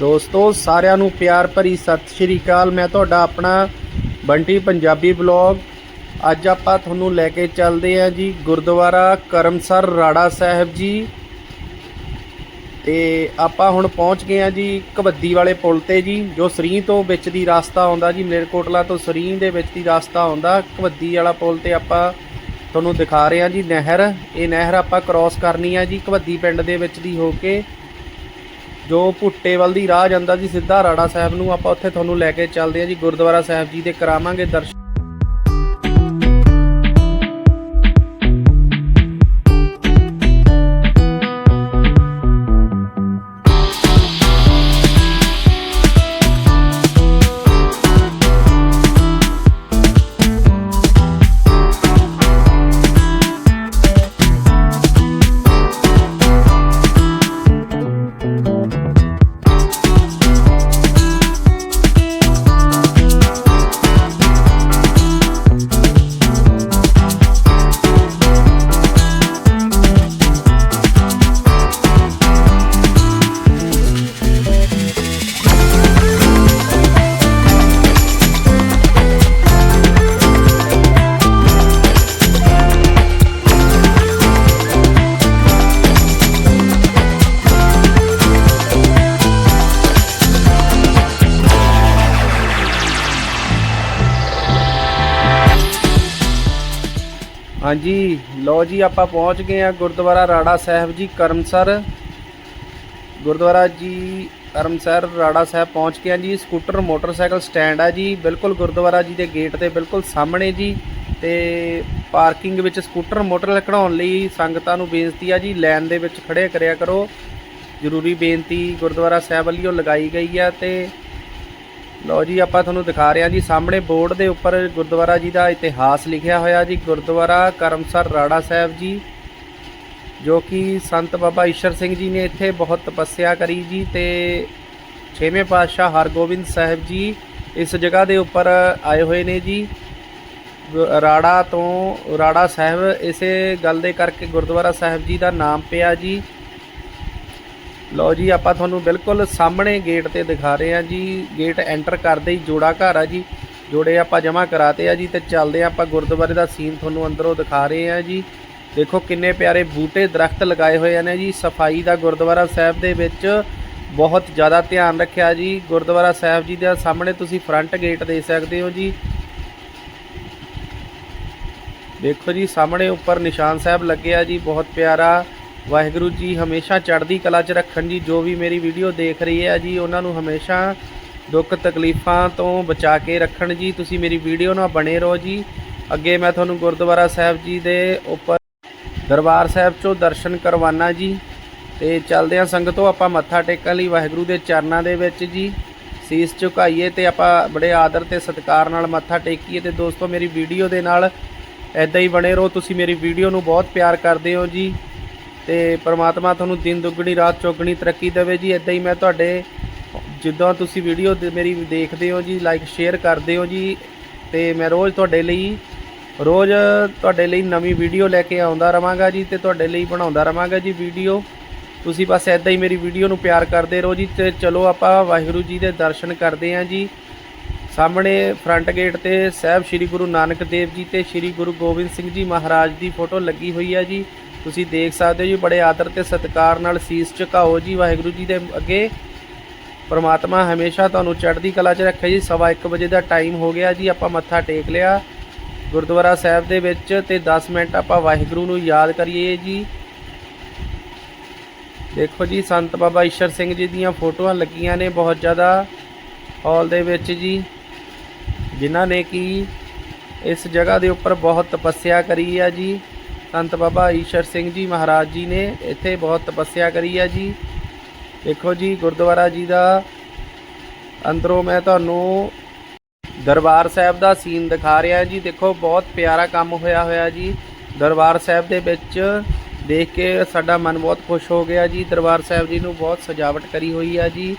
ਦੋਸਤੋ, ਸਾਰਿਆਂ ਨੂੰ ਪਿਆਰ ਭਰੀ ਸਤਿ ਸ਼੍ਰੀ ਅਕਾਲ। ਮੈਂ ਤੁਹਾਡਾ ਆਪਣਾ ਬੰਟੀ ਪੰਜਾਬੀ ਬਲੌਗ ਅੱਜ ਆਪਾਂ ਤੁਹਾਨੂੰ ਲੈ ਕੇ ਚੱਲਦੇ ਹਾਂ ਜੀ ਗੁਰਦੁਆਰਾ ਕਰਮਸਰ ਰਾੜਾ ਸਾਹਿਬ ਜੀ। ਤੇ ਆਪਾਂ ਹੁਣ ਪਹੁੰਚ ਗਏ ਹਾਂ ਜੀ ਕਬੱਦੀ ਵਾਲੇ ਪੁਲ ਤੇ ਜੀ, ਜੋ ਸਰੀ ਤੋਂ ਵਿੱਚ ਦੀ ਰਸਤਾ ਆਉਂਦਾ ਜੀ। ਮਲੇਰਕੋਟਲਾ ਤੋਂ ਸਰੀ ਦੇ ਵਿੱਚ ਦੀ ਰਸਤਾ ਆਉਂਦਾ। ਕਬੱਦੀ ਵਾਲਾ ਪੁਲ ਤੇ ਆਪਾਂ ਤੁਹਾਨੂੰ ਦਿਖਾ ਰਹੇ ਹਾਂ ਜੀ ਨਹਿਰ। ਇਹ ਨਹਿਰ ਆਪਾਂ ਕ੍ਰਾਸ ਕਰਨੀ ਹੈ ਜੀ ਕਬੱਦੀ ਪਿੰਡ ਦੇ ਵਿੱਚ ਦੀ ਹੋ ਕੇ। ਜੋ ਭੁੱਟੇ ਵੱਲ ਦੀ ਰਾਹ ਜਾਂਦਾ ਜੀ, ਸਿੱਧਾ ਰਾੜਾ ਸਾਹਿਬ ਨੂੰ ਆਪਾਂ ਉੱਥੇ ਤੁਹਾਨੂੰ ਲੈ ਕੇ ਚੱਲਦੇ ਹਾਂ ਜੀ, ਗੁਰਦੁਆਰਾ ਸਾਹਿਬ ਜੀ ਦੇ ਕਰਾਵਾਂਗੇ ਦਰਸ਼ਨ। ਹਾਂਜੀ ਲੋ ਜੀ, ਆਪਾਂ ਪਹੁੰਚ ਗਏ ਆ ਗੁਰਦੁਆਰਾ ਰਾੜਾ ਸਾਹਿਬ ਜੀ, ਕਰਮਸਰ। ਗੁਰਦੁਆਰਾ ਜੀ, ਕਰਮਸਰ ਰਾੜਾ ਸਾਹਿਬ ਪਹੁੰਚ ਗਏ ਆ ਜੀ। ਸਕੂਟਰ, ਮੋਟਰਸਾਈਕਲ ਸਟੈਂਡ ਆ ਜੀ। ਬਿਲਕੁਲ ਗੁਰਦੁਆਰਾ ਜੀ ਦੇ ਗੇਟ ਦੇ ਬਿਲਕੁਲ ਸਾਹਮਣੇ ਜੀ। ਤੇ ਪਾਰਕਿੰਗ ਵਿੱਚ ਸਕੂਟਰ ਮੋਟਰ ਕਢਾਉਣ ਲਈ ਸੰਗਤਾਂ ਨੂੰ ਬੇਨਤੀ ਆ ਜੀ। ਲਾਈਨ ਦੇ ਵਿੱਚ ਖੜੇ ਕਰਿਆ ਕਰੋ। ਜ਼ਰੂਰੀ ਬੇਨਤੀ ਗੁਰਦੁਆਰਾ ਸਾਹਿਬ ਵੱਲੋਂ ਲਗਾਈ ਗਈ ਆ ਤੇ ਲਓ ਜੀ, ਆਪਾਂ ਤੁਹਾਨੂੰ ਦਿਖਾ ਰਹੇ ਹਾਂ ਜੀ, ਸਾਹਮਣੇ ਬੋਰਡ ਦੇ ਉੱਪਰ ਗੁਰਦੁਆਰਾ ਜੀ ਦਾ ਇਤਿਹਾਸ ਲਿਖਿਆ ਹੋਇਆ ਜੀ, ਗੁਰਦੁਆਰਾ ਕਰਮਸਰ ਰਾੜਾ ਸਾਹਿਬ ਜੀ, ਜੋ ਕਿ ਸੰਤ ਬਾਬਾ ਈਸ਼ਰ ਸਿੰਘ ਜੀ ਨੇ ਇੱਥੇ ਬਹੁਤ ਤਪੱਸਿਆ ਕਰੀ ਜੀ ਤੇ ਛੇਵੇਂ ਪਾਤਸ਼ਾਹ ਹਰਗੋਬਿੰਦ ਸਾਹਿਬ ਜੀ ਇਸ ਜਗ੍ਹਾ ਦੇ ਉੱਪਰ ਆਏ ਹੋਏ ਨੇ ਜੀ। ਗੁ- ਰਾੜਾ ਤੋਂ, ਰਾੜਾ ਸਾਹਿਬ, ਇਸੇ ਗੱਲ ਦੇ ਕਰਕੇ ਗੁਰਦੁਆਰਾ ਸਾਹਿਬ ਜੀ ਦਾ ਨਾਮ ਪਿਆ ਜੀ। ਲਓ ਜੀ, ਆਪਾਂ ਤੁਹਾਨੂੰ ਬਿਲਕੁਲ ਸਾਹਮਣੇ ਗੇਟ ਤੇ ਦਿਖਾ ਰਹੇ ਹਾਂ ਜੀ। ਗੇਟ ਐਂਟਰ ਕਰਦੇ ਹੀ ਜੋੜਾ ਘਰ ਆ ਜੀ। ਜੋੜੇ ਆਪਾਂ ਜਮ੍ਹਾਂ ਕਰਾਤੇ ਆ ਜੀ ਤੇ ਚੱਲਦੇ ਆ ਆਪਾਂ ਗੁਰਦੁਆਰੇ ਦਾ ਸੀਨ ਤੁਹਾਨੂੰ ਅੰਦਰੋਂ ਦਿਖਾ ਰਹੇ ਹਾਂ ਜੀ। ਦੇਖੋ ਕਿੰਨੇ ਪਿਆਰੇ ਬੂਟੇ ਦਰਖਤ ਲਗਾਏ ਹੋਏ ਨੇ ਜੀ। ਸਫ਼ਾਈ ਦਾ ਗੁਰਦੁਆਰਾ ਸਾਹਿਬ ਦੇ ਵਿੱਚ ਬਹੁਤ ਜ਼ਿਆਦਾ ਧਿਆਨ ਰੱਖਿਆ ਜੀ। ਗੁਰਦੁਆਰਾ ਸਾਹਿਬ ਜੀ ਦੇ ਸਾਹਮਣੇ ਤੁਸੀਂ ਫਰੰਟ ਗੇਟ ਦੇ ਸਕਦੇ ਹੋ ਜੀ। ਦੇਖੋ ਜੀ, ਸਾਹਮਣੇ ਉੱਪਰ ਨਿਸ਼ਾਨ ਸਾਹਿਬ ਲੱਗਿਆ ਜੀ। ਬਹੁਤ ਪਿਆਰਾ ਵਾਹਿਗੁਰੂ ਜੀ ਹਮੇਸ਼ਾ ਚੜ੍ਹਦੀ ਕਲਾ 'ਚ ਰੱਖਣ ਜੀ, ਜੋ ਵੀ ਮੇਰੀ ਵੀਡੀਓ ਦੇਖ ਰਹੀ ਹੈ ਜੀ, ਉਹਨਾਂ ਨੂੰ ਹਮੇਸ਼ਾ ਦੁੱਖ ਤਕਲੀਫਾਂ ਤੋਂ ਬਚਾ ਕੇ ਰੱਖਣ ਜੀ, ਤੁਸੀਂ ਮੇਰੀ ਵੀਡੀਓ ਨਾਲ ਬਣੇ ਰਹੋ ਜੀ। ਅੱਗੇ ਮੈਂ ਤੁਹਾਨੂੰ ਗੁਰਦੁਆਰਾ ਸਾਹਿਬ ਜੀ ਦੇ ਉੱਪਰ ਦਰਬਾਰ ਸਾਹਿਬ 'ਚੋਂ ਦਰਸ਼ਨ ਕਰਵਾਨਾ ਜੀ। ਤੇ ਚੱਲਦੇ ਹਾਂ ਸੰਗਤੋ, ਆਪਾਂ ਮੱਥਾ ਟੇਕਣ ਲਈ ਵਾਹਿਗੁਰੂ ਦੇ ਚਰਨਾਂ ਦੇ ਵਿੱਚ ਜੀ। ਸੀਸ ਝੁਕਾਈਏ ਤੇ ਆਪਾਂ ਬੜੇ ਆਦਰ ਤੇ ਸਤਿਕਾਰ ਨਾਲ ਮੱਥਾ ਟੇਕੀਏ ਤੇ ਦੋਸਤੋ, ਮੇਰੀ ਵੀਡੀਓ ਦੇ ਨਾਲ ਐਦਾਂ ਹੀ ਬਣੇ ਰਹੋ। ਤੁਸੀਂ ਮੇਰੀ ਵੀਡੀਓ ਨੂੰ ਬਹੁਤ ਪਿਆਰ ਕਰਦੇ ਹੋ ਜੀ। ਤੇ ਪਰਮਾਤਮਾ ਤੁਹਾਨੂੰ ਦਿਨ ਦੁੱਗਣੀ, ਰਾਤ ਚੌਗਣੀ ਤਰੱਕੀ ਦੇਵੇ ਜੀ। ਇਦਾਂ ਹੀ ਮੈਂ ਤੁਹਾਡੇ, ਜਿੱਦਾਂ ਤੁਸੀਂ ਵੀਡੀਓ ਦੇ- ਮੇਰੀ ਦੇਖਦੇ ਹੋ ਜੀ ਲਾਈਕ ਸ਼ੇਅਰ ਕਰਦੇ ਹੋ ਜੀ। ਤੇ ਮੈਂ ਰੋਜ਼ ਤੁਹਾਡੇ ਲਈ, ਰੋਜ਼ ਤੁਹਾਡੇ ਲਈ ਨਵੀਂ ਵੀਡੀਓ ਲੈ ਕੇ ਆਉਂਦਾ ਰਵਾਂਗਾ ਜੀ ਤੇ ਤੁਹਾਡੇ ਲਈ ਬਣਾਉਂਦਾ ਰਵਾਂਗਾ ਜੀ ਵੀਡੀਓ ਤੁਸੀਂ ਬਸ ਇਦਾਂ ਹੀ ਮੇਰੀ ਵੀਡੀਓ ਨੂੰ ਪਿਆਰ ਕਰਦੇ ਰਹੋ ਜੀ ਤੇ ਚਲੋ ਆਪਾਂ ਵਾਹਿਗੁਰੂ ਜੀ ਦੇ ਦਰਸ਼ਨ ਕਰਦੇ ਹਾਂ ਜੀ। ਸਾਹਮਣੇ ਫਰੰਟ ਗੇਟ ਤੇ ਸਾਹਿਬ ਸ੍ਰੀ ਗੁਰੂ ਨਾਨਕ ਦੇਵ ਜੀ ਤੇ ਸ੍ਰੀ ਗੁਰੂ ਗੋਬਿੰਦ ਸਿੰਘ ਜੀ ਮਹਾਰਾਜ ਦੀ ਫੋਟੋ ਲੱਗੀ ਹੋਈ ਹੈ ਜੀ। ਤੁਸੀਂ ਦੇਖ ਸਕਦੇ ਹੋ ਜੀ, ਬੜੇ ਆਦਰ ਤੇ ਸਤਿਕਾਰ ਨਾਲ ਸੀਸ ਝੁਕਾਓ ਜੀ, ਵਾਹਿਗੁਰੂ ਜੀ ਦੇ ਅੱਗੇ। ਪਰਮਾਤਮਾ ਹਮੇਸ਼ਾ ਤੁਹਾਨੂੰ ਚੜ੍ਹਦੀ ਕਲਾ 'ਚ ਰੱਖੇ ਜੀ। ਸਵਾ ਇੱਕ ਵਜੇ ਦਾ ਟਾਈਮ ਹੋ ਗਿਆ ਜੀ, ਆਪਾਂ ਮੱਥਾ ਟੇਕ ਲਿਆ। ਗੁਰਦੁਆਰਾ ਸਾਹਿਬ ਦੇ ਵਿੱਚ ਤੇ 10 ਮਿੰਟ ਆਪਾਂ ਵਾਹਿਗੁਰੂ ਨੂੰ ਯਾਦ ਕਰੀਏ ਜੀ। ਦੇਖੋ ਜੀ, ਸੰਤ ਬਾਬਾ ਈਸ਼ਰ ਸਿੰਘ ਜੀ ਦੀਆਂ ਫੋਟੋਆਂ ਲੱਗੀਆਂ ਨੇ ਬਹੁਤ ਜ਼ਿਆਦਾ ਹਾਲ ਦੇ ਵਿੱਚ ਜੀ, ਜਿਨ੍ਹਾਂ ਨੇ ਕਿ ਇਸ ਜਗ੍ਹਾ ਦੇ ਉੱਪਰ ਬਹੁਤ ਤਪੱਸਿਆ ਕਰੀ ਆ ਜੀ। ਸੰਤ ਬਾਬਾ ਈਸ਼ਰ ਸਿੰਘ ਜੀ ਮਹਾਰਾਜ ਜੀ ਨੇ ਇੱਥੇ ਬਹੁਤ ਤਪੱਸਿਆ ਕਰੀ ਹੈ ਜੀ। ਦੇਖੋ ਜੀ, ਗੁਰਦੁਆਰਾ ਜੀ ਦਾ ਅੰਦਰੋਂ ਮੈਂ ਤੁਹਾਨੂੰ ਦਰਬਾਰ ਸਾਹਿਬ ਦਾ ਸੀਨ ਦਿਖਾ ਰਿਹਾ ਜੀ। ਦੇਖੋ, ਬਹੁਤ ਪਿਆਰਾ ਕੰਮ ਹੋਇਆ ਹੋਇਆ ਜੀ। ਦਰਬਾਰ ਸਾਹਿਬ ਦੇ ਵਿੱਚ ਦੇਖ ਕੇ ਸਾਡਾ ਮਨ ਬਹੁਤ ਖੁਸ਼ ਹੋ ਗਿਆ ਜੀ। ਦਰਬਾਰ ਸਾਹਿਬ ਜੀ ਨੂੰ ਬਹੁਤ ਸਜਾਵਟ ਕਰੀ ਹੋਈ ਆ ਜੀ।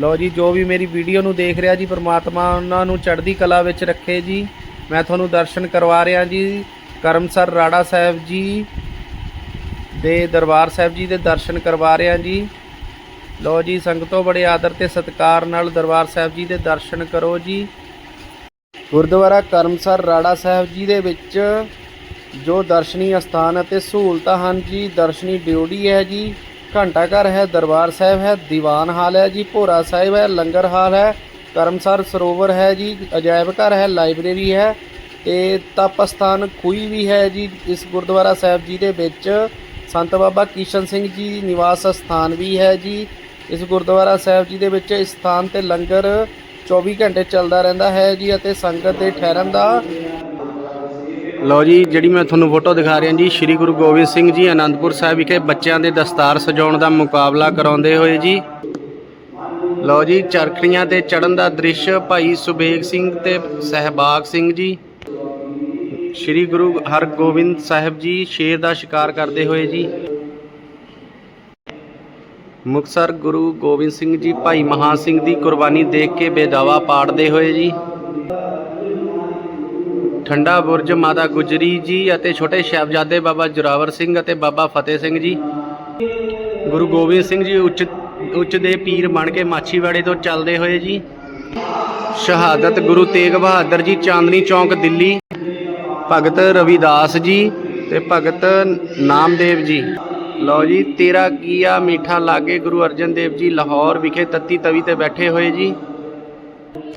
ਲਓ ਜੀ, ਜੋ ਵੀ ਮੇਰੀ ਵੀਡੀਓ ਨੂੰ ਦੇਖ ਰਿਹਾ ਜੀ, ਪ੍ਰਮਾਤਮਾ ਉਹਨਾਂ ਨੂੰ ਚੜ੍ਹਦੀ ਕਲਾ ਵਿੱਚ ਰੱਖੇ ਜੀ। ਮੈਂ ਤੁਹਾਨੂੰ ਦਰਸ਼ਨ ਕਰਵਾ ਰਿਹਾ ਜੀ। ਕਰਮਸਰ ਰਾੜਾ ਸਾਹਿਬ ਜੀ ਦੇ ਦਰਬਾਰ ਸਾਹਿਬ ਜੀ ਦੇ ਦਰਸ਼ਨ ਕਰਵਾ ਰਿਹਾ ਜੀ। ਲੋ ਜੀ, ਸੰਗਤੋ ਬੜੇ ਆਦਰ ਤੇ ਸਤਿਕਾਰ ਨਾਲ ਦਰਬਾਰ ਸਾਹਿਬ ਜੀ ਦੇ ਦਰਸ਼ਨ ਕਰੋ ਜੀ। ਗੁਰਦੁਆਰਾ ਕਰਮਸਰ ਰਾੜਾ ਸਾਹਿਬ ਜੀ ਦੇ ਵਿੱਚ ਜੋ ਦਰਸ਼ਨੀ ਅਸਥਾਨ ਅਤੇ ਸਹੂਲਤਾਂ ਹਨ ਜੀ, ਦਰਸ਼ਨੀ ਡਿਊਟੀ ਹੈ ਜੀ, ਘੰਟਾ ਘਰ ਹੈ, ਦਰਬਾਰ ਸਾਹਿਬ ਹੈ, ਦੀਵਾਨ ਹਾਲ ਹੈ ਜੀ, ਭੋਰਾ ਸਾਹਿਬ ਹੈ, ਲੰਗਰ ਹਾਲ ਹੈ, ਕਰਮਸਰ ਸਰੋਵਰ ਹੈ ਜੀ, ਅਜਾਇਬ ਘਰ ਹੈ, ਲਾਇਬ੍ਰੇਰੀ ਹੈ। ਤੇ ਤਪ ਸਥਾਨ ਖੂਹੀ ਵੀ ਹੈ ਜੀ, ਇਸ ਗੁਰਦੁਆਰਾ ਸਾਹਿਬ ਜੀ ਦੇ ਵਿੱਚ। ਸੰਤ ਬਾਬਾ ਕਿਸ਼ਨ ਸਿੰਘ ਜੀ ਨਿਵਾਸ ਸਥਾਨ ਵੀ ਹੈ ਜੀ। ਇਸ ਗੁਰਦੁਆਰਾ ਸਾਹਿਬ ਜੀ ਦੇ ਵਿੱਚ ਇਸ ਸਥਾਨ ਤੇ ਲੰਗਰ 24 ਘੰਟੇ ਚੱਲਦਾ ਰਹਿੰਦਾ ਹੈ ਜੀ ਅਤੇ ਸੰਗਤ ਦੇ ਠਹਿਰਨ ਦਾ ਲਓ ਜੀ, ਜਿਹੜੀ ਮੈਂ ਤੁਹਾਨੂੰ ਫੋਟੋ ਦਿਖਾ ਰਿਹਾ ਜੀ, ਸ੍ਰੀ ਗੁਰੂ ਗੋਬਿੰਦ ਸਿੰਘ ਜੀ ਆਨੰਦਪੁਰ ਸਾਹਿਬ ਵਿਖੇ ਬੱਚਿਆਂ ਦੇ ਦਸਤਾਰ ਸਜਾਉਣ ਦਾ ਮੁਕਾਬਲਾ ਕਰਾਉਂਦੇ ਹੋਏ ਜੀ। ਲਓ ਜੀ, ਚਰਖੜੀਆਂ ਤੇ ਚੜਨ ਦਾ ਦ੍ਰਿਸ਼ ਭਾਈ ਸੁਬੇਗ ਸਿੰਘ ਤੇ ਸਹਿਬਾਗ ਸਿੰਘ ਜੀ। ਸ੍ਰੀ ਗੁਰੂ ਹਰਗੋਬਿੰਦ ਸਾਹਿਬ ਜੀ ਸ਼ੇਰ ਦਾ ਸ਼ਿਕਾਰ ਕਰਦੇ ਹੋਏ ਜੀ। ਮੁਕਤਸਰ ਗੁਰੂ ਗੋਬਿੰਦ ਸਿੰਘ ਜੀ ਭਾਈ ਮਹਾਂ ਸਿੰਘ ਦੀ ਕੁਰਬਾਨੀ ਦੇਖ ਕੇ ਬੇਦਾਵਾ ਪਾੜਦੇ ਹੋਏ ਜੀ। ਠੰਡਾ ਬੁਰਜ ਮਾਤਾ ਗੁਜਰੀ ਜੀ ਅਤੇ ਛੋਟੇ ਸਾਹਿਬਜ਼ਾਦੇ ਬਾਬਾ ਜੁਰਾਵਰ ਸਿੰਘ ਅਤੇ ਬਾਬਾ ਫਤਿਹ ਸਿੰਘ ਜੀ। ਗੁਰੂ ਗੋਬਿੰਦ ਸਿੰਘ ਜੀ ਉੱਚ ਉੱਚ ਦੇ ਪੀਰ ਬਣ ਕੇ ਮਾਛੀਵਾੜੇ ਤੋਂ ਚੱਲਦੇ ਹੋਏ ਜੀ। ਸ਼ਹਾਦਤ ਗੁਰੂ ਤੇਗ ਬਹਾਦਰ ਜੀ ਚਾਂਦਨੀ ਚੌਂਕ ਦਿੱਲੀ। ਭਗਤ ਰਵਿਦਾਸ ਜੀ ਤੇ ਭਗਤ ਨਾਮਦੇਵ ਜੀ। ਲਓ ਜੀ, ਤੇਰਾ ਕੀਆ ਮੀਠਾ ਲਾਗੇ ਗੁਰੂ ਅਰਜਨ ਦੇਵ ਜੀ ਲਾਹੌਰ ਵਿਖੇ ਤੱਤੀ ਤਵੀ ਤੇ ਬੈਠੇ ਹੋਏ ਜੀ।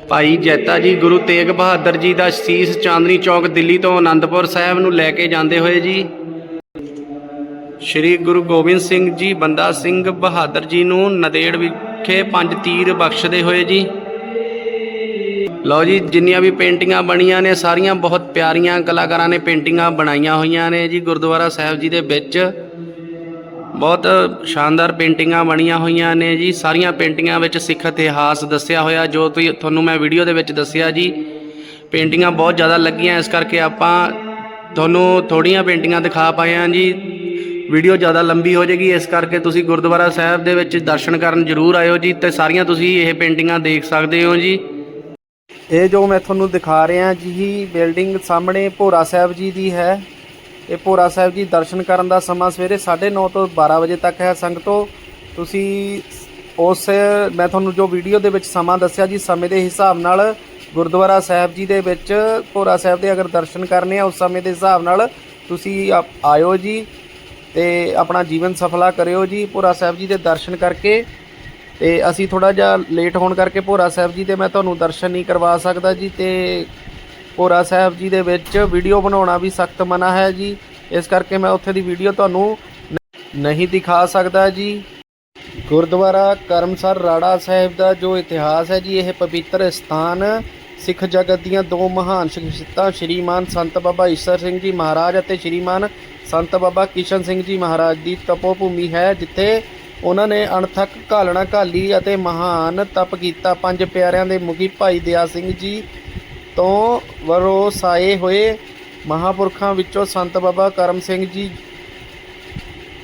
ਭਾਈ ਜੈਤਾ ਜੀ, ਗੁਰੂ ਤੇਗ ਬਹਾਦਰ ਜੀ ਦਾ ਸੀਸ ਚਾਂਦਨੀ ਚੌਕ ਦਿੱਲੀ ਤੋਂ ਆਨੰਦਪੁਰ ਸਾਹਿਬ ਨੂੰ ਲੈ ਕੇ ਜਾਂਦੇ ਹੋਏ ਜੀ। ਸ਼੍ਰੀ ਗੁਰੂ ਗੋਬਿੰਦ ਸਿੰਘ ਜੀ, ਬੰਦਾ ਸਿੰਘ ਬਹਾਦਰ ਜੀ ਨੂੰ ਨਦੇੜ ਵਿਖੇ ਪੰਜ ਤੀਰ ਬਖਸ਼ਦੇ ਹੋਏ ਜੀ। ਲਓ ਜੀ, ਜਿੰਨੀਆਂ ਵੀ ਪੇਂਟਿੰਗਾਂ ਬਣੀਆਂ ਨੇ, ਸਾਰੀਆਂ ਬਹੁਤ ਪਿਆਰੀਆਂ ਕਲਾਕਾਰਾਂ ਨੇ ਪੇਂਟਿੰਗਾਂ ਬਣਾਈਆਂ ਹੋਈਆਂ ਨੇ ਜੀ ਗੁਰਦੁਆਰਾ ਸਾਹਿਬ ਜੀ ਦੇ ਵਿੱਚ। ਬਹੁਤ ਸ਼ਾਨਦਾਰ ਪੇਂਟਿੰਗਾਂ ਬਣੀਆਂ ਹੋਈਆਂ ਨੇ ਜੀ, ਸਾਰੀਆਂ ਪੇਂਟਿੰਗਾਂ ਵਿੱਚ ਸਿੱਖ ਇਤਿਹਾਸ ਦੱਸਿਆ ਹੋਇਆ, ਜੋ ਤੁਸੀਂ ਤੁਹਾਨੂੰ ਮੈਂ ਵੀਡੀਓ ਦੇ ਵਿੱਚ ਦੱਸਿਆ ਜੀ। ਪੇਂਟਿੰਗਾਂ ਬਹੁਤ ਜ਼ਿਆਦਾ ਲੱਗੀਆਂ, ਇਸ ਕਰਕੇ ਆਪਾਂ ਤੁਹਾਨੂੰ ਥੋੜੀਆਂ ਪੇਂਟਿੰਗਾਂ ਦਿਖਾ ਪਾਏ ਹਾਂ ਜੀ। ਵੀਡੀਓ ਜ਼ਿਆਦਾ ਲੰਬੀ ਹੋ ਜਾਏਗੀ, ਇਸ ਕਰਕੇ ਤੁਸੀਂ ਗੁਰਦੁਆਰਾ ਸਾਹਿਬ ਦੇ ਵਿੱਚ ਦਰਸ਼ਨ ਕਰਨ ਜ਼ਰੂਰ ਆਇਓ ਜੀ, ਤੇ ਸਾਰੀਆਂ ਤੁਸੀਂ ਇਹ ਪੇਂਟਿੰਗਾਂ ਦੇਖ ਸਕਦੇ ਹੋ ਜੀ। ਇਹ ਜੋ ਮੈਂ ਤੁਹਾਨੂੰ ਦਿਖਾ ਰਿਹਾ ਜੀ, ਬਿਲਡਿੰਗ ਸਾਹਮਣੇ ਭੋਰਾ ਸਾਹਿਬ ਜੀ ਦੀ ਹੈ। ਇਹ ਭੋਰਾ ਸਾਹਿਬ ਜੀ ਦਰਸ਼ਨ ਕਰਨ ਦਾ ਸਮਾਂ ਸਵੇਰੇ 9:30 ਤੋਂ 12 ਵਜੇ ਤੱਕ ਹੈ ਸੰਗਤੋ ਤੁਸੀਂ ਉਸ, ਮੈਂ ਤੁਹਾਨੂੰ ਜੋ ਵੀਡੀਓ ਦੇ ਵਿੱਚ ਸਮਾਂ ਦੱਸਿਆ ਜੀ, ਸਮੇਂ ਦੇ ਹਿਸਾਬ ਨਾਲ ਗੁਰਦੁਆਰਾ ਸਾਹਿਬ ਜੀ ਦੇ ਵਿੱਚ ਭੋਰਾ ਸਾਹਿਬ ਦੇ ਅਗਰ ਦਰਸ਼ਨ ਕਰਨੇ ਆ, ਉਸ ਸਮੇਂ ਦੇ ਹਿਸਾਬ ਨਾਲ ਤੁਸੀਂ ਆ- ਆਇਓ ਜੀ ਤੇ ਆਪਣਾ ਜੀਵਨ ਸਫਲਾ ਕਰਿਓ ਜੀ, ਭੋਰਾ ਸਾਹਿਬ ਜੀ ਦੇ ਦਰਸ਼ਨ ਕਰਕੇ। ਤੇ ਅਸੀਂ ਥੋੜਾ ਜਿਹਾ ਲੇਟ ਹੋਣ ਕਰਕੇ ਭੋਰਾ ਸਾਹਿਬ ਜੀ ਦੇ ਮੈਂ ਤੁਹਾਨੂੰ ਦਰਸ਼ਨ ਨਹੀਂ ਕਰਵਾ ਸਕਦਾ ਜੀ ਤੇ ਭੋਰਾ ਸਾਹਿਬ ਜੀ ਦੇ ਵਿੱਚ ਵੀਡੀਓ ਬਣਾਉਣਾ ਵੀ ਸਖਤ ਮਨਾ ਹੈ ਜੀ। ਇਸ ਕਰਕੇ ਮੈਂ ਉੱਥੇ ਦੀ ਵੀਡੀਓ ਤੁਹਾਨੂੰ ਨਹੀਂ ਦਿਖਾ ਸਕਦਾ ਜੀ। ਗੁਰਦੁਆਰਾ ਕਰਮਸਰ ਰਾੜਾ ਸਾਹਿਬ ਦਾ ਜੋ ਇਤਿਹਾਸ ਹੈ ਜੀ, ਇਹ ਪਵਿੱਤਰ ਸਥਾਨ ਸਿੱਖ ਜਗਤ ਦੀਆਂ ਦੋ ਮਹਾਨ ਸ਼ਖਸੀਅਤਾਂ, ਸ਼੍ਰੀਮਾਨ ਸੰਤ ਬਾਬਾ ਈਸ਼ਰ ਸਿੰਘ ਜੀ ਮਹਾਰਾਜ ਅਤੇ ਸ਼੍ਰੀਮਾਨ ਸੰਤ ਬਾਬਾ ਕਿਸ਼ਨ ਸਿੰਘ ਜੀ ਮਹਾਰਾਜ ਦੀ ਤਪੋ ਭੂਮੀ ਹੈ, ਜਿੱਥੇ ਉਹਨਾਂ ਨੇ ਅਣਥੱਕ ਘਾਲਣਾ ਘਾਲੀ ਅਤੇ ਮਹਾਨ ਤਪ ਕੀਤਾ। ਪੰਜ ਪਿਆਰਿਆਂ ਦੇ ਮੁਖੀ ਭਾਈ ਦਿਆ ਸਿੰਘ ਜੀ ਤੋਂ ਵਰੋਸਾਏ ਹੋਏ ਮਹਾਪੁਰਖਾਂ ਵਿੱਚੋਂ ਸੰਤ ਬਾਬਾ ਕਰਮ ਸਿੰਘ ਜੀ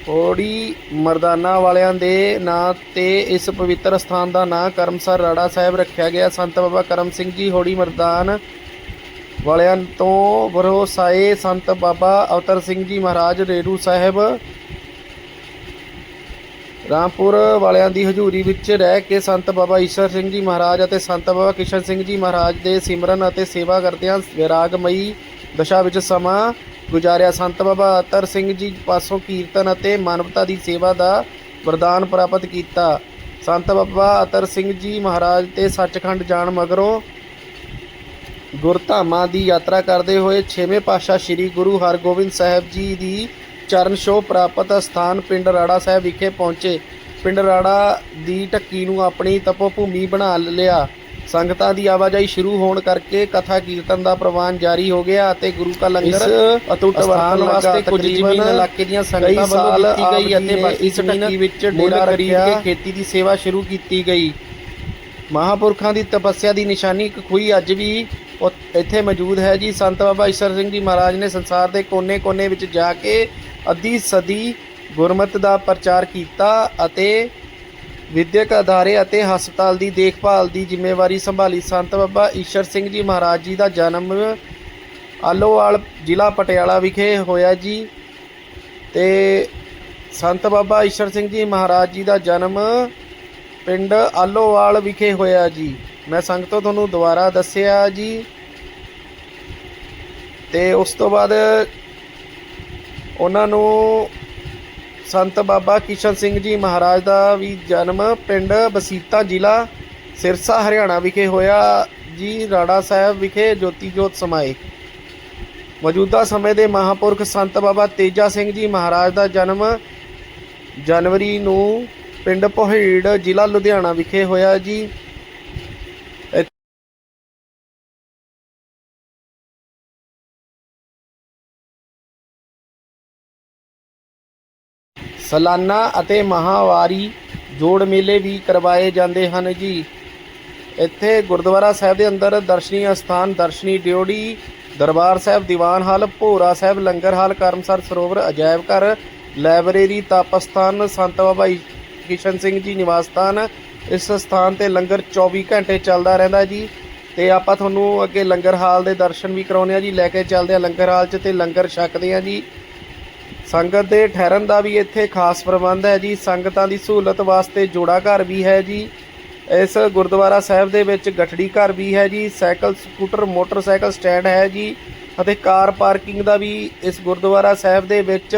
ਹੋੜੀ ਮਰਦਾਨਾ ਵਾਲਿਆਂ ਦੇ ਨਾਂ ਤੇ ਇਸ ਪਵਿੱਤਰ ਸਥਾਨ ਦਾ ਨਾਂ ਕਰਮਸਰ ਰਾੜਾ ਸਾਹਿਬ ਰੱਖਿਆ ਗਿਆ। ਸੰਤ ਬਾਬਾ ਕਰਮ ਸਿੰਘ ਜੀ ਹੋੜੀ ਮਰਦਾਨ ਵਾਲਿਆਂ ਤੋਂ ਵਰੋਸਾਏ ਸੰਤ ਬਾਬਾ ਅਵਤਰ ਸਿੰਘ ਜੀ ਮਹਾਰਾਜ ਰੇਰੂ ਸਾਹਿਬ ਰਾਮਪੁਰ ਵਾਲਿਆਂ ਦੀ ਹਜ਼ੂਰੀ ਵਿੱਚ ਰਹਿ ਕੇ ਸੰਤ ਬਾਬਾ ਈਸ਼ਰ ਸਿੰਘ ਜੀ ਮਹਾਰਾਜ ਅਤੇ ਸੰਤ ਬਾਬਾ ਕਿਸ਼ਨ ਸਿੰਘ ਜੀ ਮਹਾਰਾਜ ਦੇ ਸਿਮਰਨ ਅਤੇ ਸੇਵਾ ਕਰਦਿਆਂ ਵਿਰਾਗਮਈ ਦਸ਼ਾ ਵਿੱਚ ਸਮਾਂ ਗੁਜ਼ਾਰਿਆ। ਸੰਤ ਬਾਬਾ ਅਤਰ ਸਿੰਘ ਜੀ ਪਾਸੋਂ ਕੀਰਤਨ ਅਤੇ ਮਾਨਵਤਾ ਦੀ ਸੇਵਾ ਦਾ ਵਰਦਾਨ ਪ੍ਰਾਪਤ ਕੀਤਾ। ਸੰਤ ਬਾਬਾ ਅਤਰ ਸਿੰਘ ਜੀ ਮਹਾਰਾਜ ਤੇ ਸੱਚਖੰਡ ਜਾਣ ਮਗਰੋਂ ਗੁਰਧਾਮਾਂ ਦੀ ਯਾਤਰਾ ਕਰਦੇ ਹੋਏ ਛੇਵੇਂ ਪਾਤਸ਼ਾਹ ਸ੍ਰੀ ਗੁਰੂ ਹਰਗੋਬਿੰਦ ਸਾਹਿਬ ਜੀ ਦੀ ਚਰਨ ਛੋਹ ਪ੍ਰਾਪਤ ਸਥਾਨ ਪਿੰਡ ਰਾੜਾ ਸਾਹਿਬ ਵਿਖੇ ਪਹੁੰਚੇ। ਪਿੰਡ ਰਾੜਾ ਦੀ ਢੱਕੀ ਨੂੰ ਆਪਣੀ ਤਪੋ ਭੂਮੀ ਬਣਾ ਲਿਆ। ਸੰਗਤਾਂ ਦੀ ਆਵਾਜਾਈ ਸ਼ੁਰੂ ਹੋਣ ਕਰਕੇ ਕਥਾ ਕੀਰਤਨ ਦਾ ਪ੍ਰਵਾਨ ਜਾਰੀ ਹੋ ਗਿਆ ਅਤੇ ਗੁਰੂ ਕਾ ਲੰਗਰ ਅਟੁੱਟ ਵਰਤਣ ਵਾਸਤੇ ਕੁਝ ਜ਼ਮੀਨ ਇਲਾਕੇ ਦੀਆਂ ਸੰਗਤਾਂ ਵੱਲੋਂ ਦਿੱਤੀ ਗਈ ਅਤੇ ਬਾਕੀ ਇਸ ਢੱਕੀ ਵਿੱਚ ਡੇਰਾ ਖਰੀਦ ਕੇ ਖੇਤੀ ਦੀ ਸੇਵਾ ਸ਼ੁਰੂ ਕੀਤੀ ਗਈ। ਮਹਾਪੁਰਖਾਂ ਦੀ ਤਪੱਸਿਆ ਦੀ ਨਿਸ਼ਾਨੀ ਇੱਕ ਖੂਹੀ ਅੱਜ ਵੀ ਇੱਥੇ ਮੌਜੂਦ ਹੈ ਜੀ। ਸੰਤ ਬਾਬਾ ਈਸ਼ਰ ਸਿੰਘ ਜੀ ਮਹਾਰਾਜ ਨੇ ਸੰਸਾਰ ਦੇ ਕੋਨੇ-ਕੋਨੇ ਵਿੱਚ ਜਾ ਕੇ ਅੱਧੀ ਸਦੀ ਗੁਰਮਤਿ ਦਾ ਪ੍ਰਚਾਰ ਕੀਤਾ ਅਤੇ ਵਿਦਿਅਕ ਅਦਾਰੇ ਅਤੇ ਹਸਪਤਾਲ ਦੀ ਦੇਖਭਾਲ ਦੀ ਜ਼ਿੰਮੇਵਾਰੀ ਸੰਭਾਲੀ। ਸੰਤ ਬਾਬਾ ਈਸ਼ਰ ਸਿੰਘ ਜੀ ਮਹਾਰਾਜ ਜੀ ਦਾ ਜਨਮ ਆਲੋਵਾਲ ਜ਼ਿਲ੍ਹਾ ਪਟਿਆਲਾ ਵਿਖੇ ਹੋਇਆ ਜੀ ਤੇ ਸੰਤ ਬਾਬਾ ਈਸ਼ਰ ਸਿੰਘ ਜੀ ਮਹਾਰਾਜ ਜੀ ਦਾ ਜਨਮ ਪਿੰਡ ਆਲੋਵਾਲ ਵਿਖੇ ਹੋਇਆ ਜੀ। ਮੈਂ ਸੰਗਤੋਂ ਤੁਹਾਨੂੰ ਦੁਬਾਰਾ ਦੱਸਿਆ ਜੀ ਤੇ ਉਸ ਤੋਂ ਬਾਅਦ ਉਹਨਾਂ ਨੂੰ ਸੰਤ ਬਾਬਾ ਕਿਸ਼ਨ ਸਿੰਘ ਜੀ ਮਹਾਰਾਜ ਦਾ ਵੀ ਜਨਮ ਪਿੰਡ ਬਸੀਤਾ ਜ਼ਿਲ੍ਹਾ ਸਿਰਸਾ, ਹਰਿਆਣਾ ਵਿਖੇ ਹੋਇਆ ਜੀ, ਰਾੜਾ ਸਾਹਿਬ ਵਿਖੇ ਜੋਤੀ ਜੋਤ ਸਮਾਏ। ਮੌਜੂਦਾ ਸਮੇਂ ਦੇ ਮਹਾਪੁਰਖ ਸੰਤ ਬਾਬਾ ਤੇਜਾ ਸਿੰਘ ਜੀ ਮਹਾਰਾਜ ਦਾ ਜਨਮ ਜਨਵਰੀ ਨੂੰ ਪਿੰਡ ਪੋਹੀੜ ਜ਼ਿਲ੍ਹਾ ਲੁਧਿਆਣਾ ਵਿਖੇ ਹੋਇਆ ਜੀ। ਸਲਾਨਾ ਅਤੇ ਮਹਾਵਾਰੀ ਜੋੜ ਮੇਲੇ ਵੀ ਕਰਵਾਏ ਜਾਂਦੇ ਹਨ ਜੀ। ਇੱਥੇ ਗੁਰਦੁਆਰਾ ਸਾਹਿਬ ਦੇ ਅੰਦਰ ਦਰਸ਼ਨੀ ਅਸਥਾਨ ਦਰਸ਼ਨੀ ਡਿਓੜੀ ਦਰਬਾਰ ਸਾਹਿਬ, ਦੀਵਾਨ ਹਾਲ, ਭੋਰਾ ਸਾਹਿਬ, ਲੰਗਰ ਹਾਲ, ਕਰਮਸਰ ਸਰੋਵਰ, ਅਜਾਇਬ ਘਰ, ਲਾਇਬ੍ਰੇਰੀ, ਤਪਸਥਾਨ, ਸੰਤ ਬਾਬਾ ਈ- ਕਿਸ਼ਨ ਸਿੰਘ ਜੀ ਨਿਵਾਸ ਸਥਾਨ, ਇਸ ਸਥਾਨ ਤੇ ਲੰਗਰ 24 ਘੰਟੇ ਚੱਲਦਾ ਰਹਿੰਦਾ ਜੀ। ਤੇ ਆਪਾਂ ਤੁਹਾਨੂੰ ਅੱਗੇ ਲੰਗਰ ਹਾਲ ਦੇ ਦਰਸ਼ਨ ਵੀ ਕਰਾਉਣੇ ਆ ਜੀ। ਲੈ ਕੇ ਚੱਲਦੇ ਆ ਲੰਗਰ ਹਾਲ 'ਚ ਤੇ ਲੰਗਰ ਛਕਦੇ ਆ ਜੀ। ਸੰਗਤ ਦੇ ਠਹਿਰਨ ਦਾ ਵੀ ਇੱਥੇ ਖਾਸ ਪ੍ਰਬੰਧ ਹੈ ਜੀ। ਸੰਗਤਾਂ ਦੀ ਸਹੂਲਤ ਵਾਸਤੇ ਜੋੜਾ ਘਰ ਵੀ ਹੈ ਜੀ। ਇਸ ਗੁਰਦੁਆਰਾ ਸਾਹਿਬ ਦੇ ਵਿੱਚ ਗਠੜੀ ਘਰ ਵੀ ਹੈ ਜੀ। ਸਾਈਕਲ, ਸਕੂਟਰ, ਮੋਟਰਸਾਈਕਲ ਸਟੈਂਡ ਹੈ ਜੀ ਅਤੇ ਕਾਰ ਪਾਰਕਿੰਗ ਦਾ ਵੀ ਇਸ ਗੁਰਦੁਆਰਾ ਸਾਹਿਬ ਦੇ ਵਿੱਚ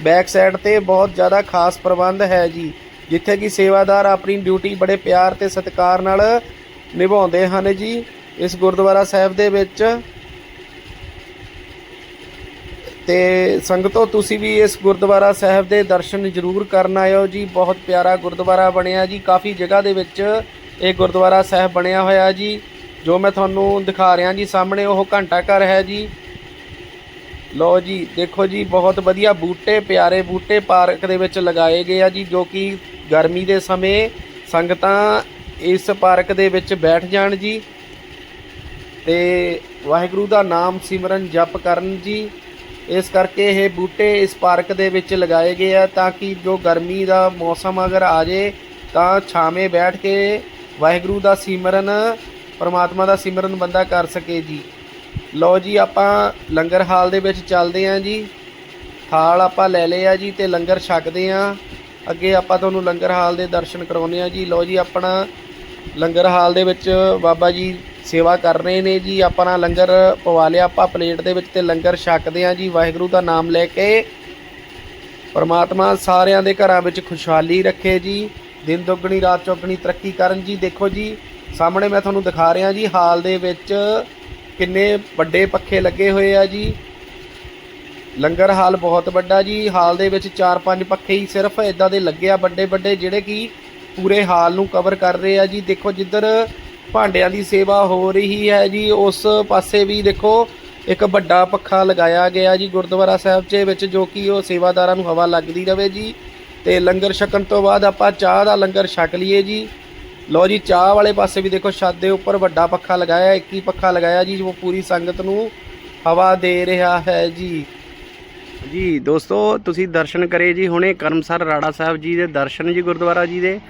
ਬੈਕ ਸਾਈਡ ਤੇ ਬਹੁਤ ਜ਼ਿਆਦਾ ਖਾਸ ਪ੍ਰਬੰਧ ਹੈ ਜੀ। ਜਿੱਥੇ ਕਿ ਸੇਵਾਦਾਰ ਆਪਣੀ ਡਿਊਟੀ ਬੜੇ ਪਿਆਰ ਤੇ ਸਤਿਕਾਰ ਨਾਲ ਨਿਭਾਉਂਦੇ ਹਨ ਜੀ। ਇਸ ਗੁਰਦੁਆਰਾ ਸਾਹਿਬ ਦੇ ਵਿੱਚ ਤੇ ਸੰਗਤੋ, ਤੁਸੀਂ ਵੀ ਇਸ ਗੁਰਦੁਆਰਾ ਸਾਹਿਬ ਦੇ ਦਰਸ਼ਨ ਜ਼ਰੂਰ ਕਰਨ ਆਇਓ ਜੀ। ਬਹੁਤ ਪਿਆਰਾ ਗੁਰਦੁਆਰਾ ਬਣਿਆ ਜੀ। ਕਾਫੀ ਜਗ੍ਹਾ ਦੇ ਵਿੱਚ ਇਹ ਗੁਰਦੁਆਰਾ ਸਾਹਿਬ ਬਣਿਆ ਹੋਇਆ ਜੀ। ਜੋ ਮੈਂ ਤੁਹਾਨੂੰ ਦਿਖਾ ਰਿਹਾ ਜੀ, ਸਾਹਮਣੇ ਉਹ ਘੰਟਾ ਘਰ ਹੈ ਜੀ। ਲੋ ਜੀ, ਦੇਖੋ ਜੀ, ਬਹੁਤ ਵਧੀਆ ਬੂਟੇ, ਪਿਆਰੇ ਬੂਟੇ ਪਾਰਕ ਦੇ ਵਿੱਚ ਲਗਾਏ ਗਏ ਆ ਜੀ, ਜੋ ਕਿ ਗਰਮੀ ਦੇ ਸਮੇਂ ਸੰਗਤਾਂ ਇਸ ਪਾਰਕ ਦੇ ਵਿੱਚ ਬੈਠ ਜਾਣ ਜੀ। ਤੇ ਵਾਹਿਗੁਰੂ ਦਾ ਨਾਮ ਸਿਮਰਨ ਜਪ ਕਰਨ ਜੀ। ਇਸ ਕਰਕੇ ਇਹ ਬੂਟੇ ਇਸ ਪਾਰਕ ਦੇ ਵਿੱਚ ਲਗਾਏ ਗਏ ਆ ਤਾਂ ਕਿ ਜੋ ਗਰਮੀ ਦਾ ਮੌਸਮ ਅਗਰ ਆ ਜੇ ਤਾਂ ਛਾਵੇਂ ਬੈਠ ਕੇ ਵਾਹਿਗੁਰੂ ਦਾ ਸਿਮਰਨ, ਪਰਮਾਤਮਾ ਦਾ ਸਿਮਰਨ ਬੰਦਾ ਕਰ ਸਕੇ ਜੀ। ਲਓ ਜੀ, ਆਪਾਂ ਲੰਗਰ ਹਾਲ ਦੇ ਵਿੱਚ ਚੱਲਦੇ ਆਂ ਜੀ। ਥਾਲ ਆਪਾਂ ਲੈ ਲਏ ਆ ਜੀ ਤੇ ਲੰਗਰ ਛਕਦੇ ਆਂ। ਅੱਗੇ ਆਪਾਂ ਤੁਹਾਨੂੰ ਲੰਗਰ ਹਾਲ ਦੇ ਦਰਸ਼ਨ ਕਰਾਉਂਦੇ ਆ ਜੀ। ਲਓ ਜੀ, ਆਪਣਾ ਲੰਗਰ ਹਾਲ ਦੇ ਵਿੱਚ ਬਾਬਾ ਜੀ ਸੇਵਾ ਕਰ ਰਹੇ ਨੇ ਜੀ। ਆਪਣਾ ਲੰਗਰ ਪਵਾ ਲਿਆ। ਆਪਾਂ ਪਲੇਟ ਦੇ ਵਿੱਚ ਤੇ ਲੰਗਰ ਛਕਦੇ ਆਂ ਜੀ। ਵਾਹਿਗੁਰੂ ਦਾ ਨਾਮ ਲੈ ਕੇ ਪਰਮਾਤਮਾ ਸਾਰਿਆਂ ਦੇ ਘਰਾਂ ਵਿੱਚ ਖੁਸ਼ਹਾਲੀ ਰੱਖੇ ਜੀ। ਦਿਨ ਦੁੱਗਣੀ, ਰਾਤ ਚੌਗਣੀ ਤਰੱਕੀ ਕਰਨ ਜੀ। ਦੇਖੋ ਜੀ, ਸਾਹਮਣੇ ਮੈਂ ਤੁਹਾਨੂੰ ਦਿਖਾ ਰਿਹਾ ਜੀ। ਹਾਲ ਦੇ ਵਿੱਚ ਕਿੰਨੇ ਵੱਡੇ ਪੱਖੇ ਲੱਗੇ ਹੋਏ ਆ ਜੀ। ਲੰਗਰ ਹਾਲ ਬਹੁਤ ਵੱਡਾ ਜੀ। ਹਾਲ ਦੇ ਵਿੱਚ 4-5 ਪੱਖੇ ਹੀ ਸਿਰਫ ਇਦਾਂ ਦੇ ਲੱਗੇ ਆ ਵੱਡੇ ਵੱਡੇ, ਜਿਹੜੇ ਕਿ ਪੂਰੇ ਹਾਲ ਨੂੰ ਕਵਰ ਕਰ ਰਹੇ ਆ ਜੀ। ਦੇਖੋ ਜਿੱਧਰ ਭਾਂਡਿਆਂ ਦੀ ਸੇਵਾ ਹੋ ਰਹੀ ਹੈ ਜੀ। ਉਸ ਪਾਸੇ ਵੀ ਦੇਖੋ, ਇੱਕ ਵੱਡਾ ਪੱਖਾ ਲਗਾਇਆ ਗਿਆ ਜੀ ਗੁਰਦੁਆਰਾ ਸਾਹਿਬ 'ਚ, ਵਿੱਚ ਜੋ ਕਿ ਉਹ ਸੇਵਾਦਾਰਾਂ ਨੂੰ ਹਵਾ ਲੱਗਦੀ ਰਵੇ ਜੀ। ਤੇ ਲੰਗਰ ਛਕਣ ਤੋਂ ਬਾਅਦ ਆਪਾਂ ਚਾਹ ਦਾ ਲੰਗਰ ਛਕ ਲਈਏ ਜੀ। ਲਓ ਜੀ, ਚਾਹ ਵਾਲੇ ਪਾਸੇ ਵੀ ਦੇਖੋ, ਛੱਤ ਦੇ ਉੱਪਰ ਵੱਡਾ ਪੱਖਾ ਲਗਾਇਆ, ਇੱਕ ਹੀ ਪੱਖਾ ਲਗਾਇਆ ਜੀ ਉਹ ਪੂਰੀ ਸੰਗਤ ਨੂੰ ਹਵਾ ਦੇ ਰਿਹਾ ਹੈ ਜੀ। ਜੀ, ਦੋਸਤੋ, ਤੁਸੀਂ ਦਰਸ਼ਨ ਕਰੇ ਜੀ, ਹੁਣੇ ਕਰਮਸਰ ਰਾੜਾ ਸਾਹਿਬ ਜੀ ਦੇ ਦਰਸ਼ਨ ਜੀ ਗੁਰਦੁਆਰਾ ਜੀ ਦੇ।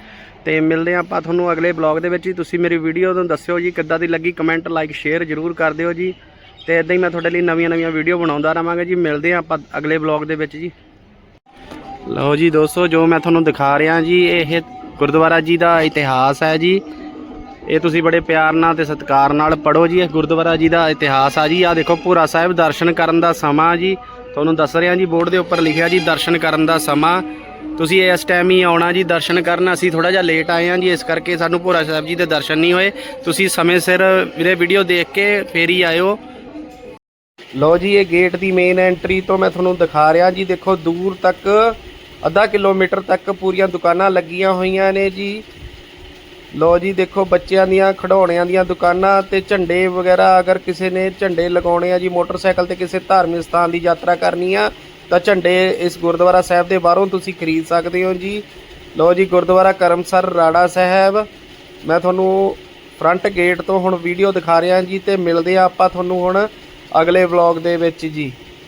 ਤੇ ਮਿਲਦੇ ਹਾਂ ਆਪਾਂ ਤੁਹਾਨੂੰ ਅਗਲੇ ਬਲੌਗ ਦੇ ਵਿੱਚ ਜੀ। ਤੁਸੀਂ ਮੇਰੀ ਵੀਡੀਓ ਨੂੰ ਦੱਸਿਓ ਜੀ, ਕਿੱਦਾਂ ਦੀ ਲੱਗੀ ਕਮੈਂਟ ਲਾਈਕ ਸ਼ੇਅਰ ਜਰੂਰ ਕਰ ਦਿਓ ਜੀ। ਤੇ ਇਦਾਂ ਹੀ ਮੈਂ ਤੁਹਾਡੇ ਲਈ ਨਵੀਆਂ ਨਵੀਆਂ ਵੀਡੀਓ ਬਣਾਉਂਦਾ ਰਹਾਂਗਾ ਜੀ। ਮਿਲਦੇ ਹਾਂ ਆਪਾਂ ਅਗਲੇ ਬਲੌਗ ਦੇ ਵਿੱਚ ਜੀ। ਲਓ ਜੀ ਦੋਸਤੋ, ਜੋ ਮੈਂ ਤੁਹਾਨੂੰ ਦਿਖਾ ਰਿਹਾ ਜੀ, ਇਹ ਗੁਰਦੁਆਰਾ ਜੀ ਦਾ ਇਤਿਹਾਸ ਹੈ ਜੀ। ਇਹ ਤੁਸੀਂ ਬੜੇ ਪਿਆਰ ਨਾਲ ਤੇ ਸਤਿਕਾਰ ਨਾਲ ਪੜੋ ਜੀ, ਇਹ ਗੁਰਦੁਆਰਾ ਜੀ ਦਾ ਇਤਿਹਾਸ ਆ ਜੀ। ਆ ਦੇਖੋ, ਭੂਰਾ ਸਾਹਿਬ ਦਰਸ਼ਨ ਕਰਨ ਦਾ ਸਮਾਂ ਜੀ। ਤੁਹਾਨੂੰ ਦੱਸ ਰਿਹਾ ਜੀ, ਬੋਰਡ ਦੇ ਉੱਪਰ ਲਿਖਿਆ ਜੀ, ਦਰਸ਼ਨ ਕਰਨ ਦਾ ਸਮਾਂ। ਤੁਸੀਂ ਇਸ ਟਾਈਮ ਹੀ ਆਉਣਾ ਜੀ, ਦਰਸ਼ਨ ਕਰਨ। ਅਸੀਂ ਥੋੜਾ ਜਿਹਾ ਲੇਟ ਆਏ ਹਾਂ ਜੀ, ਇਸ ਕਰਕੇ ਸਾਨੂੰ ਭੋਰਾ ਸਾਹਿਬ ਜੀ ਦੇ ਦਰਸ਼ਨ ਨਹੀਂ ਹੋਏ। ਤੁਸੀਂ ਸਮੇਂ ਸਿਰ ਵੀਰੇ ਵੀਡੀਓ ਦੇਖ ਕੇ ਫੇਰ ਹੀ ਆਇਓ। ਲੋ ਜੀ, ਇਹ ਗੇਟ ਦੀ ਮੇਨ ਐਂਟਰੀ ਤੋਂ ਮੈਂ ਤੁਹਾਨੂੰ ਦਿਖਾ ਰਿਹਾ ਜੀ। ਦੇਖੋ, ਦੂਰ ਤੱਕ, ਅੱਧਾ ਕਿਲੋਮੀਟਰ ਤੱਕ ਪੂਰੀਆਂ ਦੁਕਾਨਾਂ ਲੱਗੀਆਂ ਹੋਈਆਂ ਨੇ ਜੀ। ਲੋ ਜੀ, ਦੇਖੋ, ਬੱਚਿਆਂ ਦੀਆਂ, ਖਿਡੌਣਿਆਂ ਦੀਆਂ ਦੁਕਾਨਾਂ ਤੇ ਝੰਡੇ ਵਗੈਰਾ ਅਗਰ ਕਿਸੇ ਨੇ ਝੰਡੇ ਲਗਾਉਣੇ ਆ ਜੀ, ਮੋਟਰਸਾਈਕਲ ਤੇ ਕਿਸੇ ਧਾਰਮਿਕ ਸਥਾਨ ਦੀ ਯਾਤਰਾ ਕਰਨੀ ਆ ਤਾਂ ਝੰਡੇ ਇਸ ਗੁਰਦੁਆਰਾ ਸਾਹਿਬ ਦੇ ਬਾਹਰੋਂ ਤੁਸੀਂ ਖਰੀਦ ਸਕਦੇ ਹੋ ਜੀ। ਲਓ ਜੀ, ਗੁਰਦੁਆਰਾ ਕਰਮਸਰ, ਰਾੜਾ ਸਾਹਿਬ। ਮੈਂ ਤੁਹਾਨੂੰ ਫਰੰਟ ਗੇਟ ਤੋਂ ਹੁਣ ਵੀਡੀਓ ਦਿਖਾ ਰਿਹਾ ਜੀ ਤੇ ਮਿਲਦੇ ਆ ਆਪਾਂ ਤੁਹਾਨੂੰ ਹੁਣ ਅਗਲੇ ਵਲੌਗ ਦੇ ਵਿੱਚ ਜੀ।